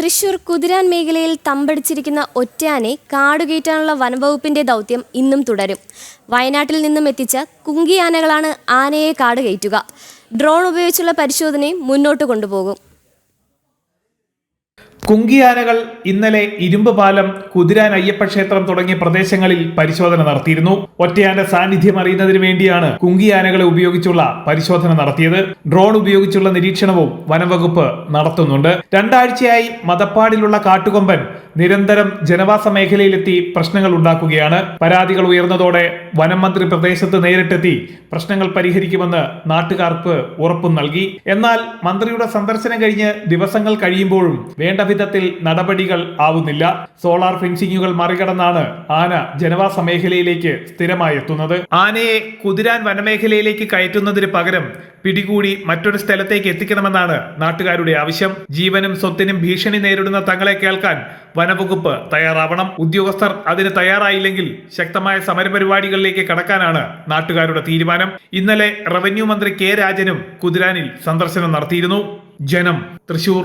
തൃശൂർ കുതിരാൻ മേഖലയിൽ തമ്പടിച്ചിരിക്കുന്ന ഒറ്റയാനെ കാടുകയറ്റാനുള്ള വനംവകുപ്പിന്റെ ദൗത്യം ഇന്നും തുടരും. വയനാട്ടിൽ നിന്നും എത്തിച്ച കുങ്കിയാനകളാണ് ആനയെ കാടുകയറ്റുക ഡ്രോൺ ഉപയോഗിച്ചുള്ള പരിശോധനയും മുന്നോട്ട് കൊണ്ടുപോകും. കുങ്കിയാനകൾ ഇന്നലെ ഇരുമ്പ് പാലം കുതിരാൻ അയ്യപ്പ ക്ഷേത്രം തുടങ്ങിയ പ്രദേശങ്ങളിൽ പരിശോധന നടത്തിയിരുന്നു. ഒറ്റയാന്റെ സാന്നിധ്യം അറിയുന്നതിന് വേണ്ടിയാണ് കുങ്കിയാനകളെ ഉപയോഗിച്ചുള്ള പരിശോധന നടത്തിയത്. ഡ്രോൺ ഉപയോഗിച്ചുള്ള നിരീക്ഷണവും വനംവകുപ്പ് നടത്തുന്നുണ്ട്. രണ്ടാഴ്ചയായി മതപ്പാടിലുള്ള കാട്ടുകൊമ്പൻ നിരന്തരം ജനവാസ മേഖലയിലെത്തി പ്രശ്നങ്ങൾ ഉണ്ടാക്കുകയാണ്. പരാതികൾ ഉയർന്നതോടെ വനം മന്ത്രി പ്രദേശത്ത് നേരിട്ടെത്തി പ്രശ്നങ്ങൾ പരിഹരിക്കുമെന്ന് നാട്ടുകാർക്ക് ഉറപ്പും നൽകി. എന്നാൽ മന്ത്രിയുടെ സന്ദർശനം കഴിഞ്ഞ് ദിവസങ്ങൾ കഴിയുമ്പോഴും വേണ്ട വിധത്തിൽ നടപടികൾ ആവുന്നില്ല. സോളാർ ഫെൻസിങ്ങുകൾ മറികടന്നാണ് ആന ജനവാസ മേഖലയിലേക്ക് സ്ഥിരമായി എത്തുന്നത് ആനയെ കുതിരാൻ വനമേഖലയിലേക്ക് കയറ്റുന്നതിന് പകരം പിടികൂടി മറ്റൊരു സ്ഥലത്തേക്ക് എത്തിക്കണമെന്നാണ് നാട്ടുകാരുടെ ആവശ്യം. ജീവനും സ്വത്തിനും ഭീഷണി നേരിടുന്ന തങ്ങളെ കേൾക്കാൻ വനവകുപ്പ് തയ്യാറാവണം. ഉദ്യോഗസ്ഥർ അതിന് തയ്യാറായില്ലെങ്കിൽ ശക്തമായ സമരപരിപാടികളിലേക്ക് കടക്കാനാണ് നാട്ടുകാരുടെ തീരുമാനം. ഇന്നലെ റവന്യൂ മന്ത്രി കെ രാജനും കുതിരാനിൽ സന്ദർശനം നടത്തിയിരുന്നു. ജനം തൃശൂർ.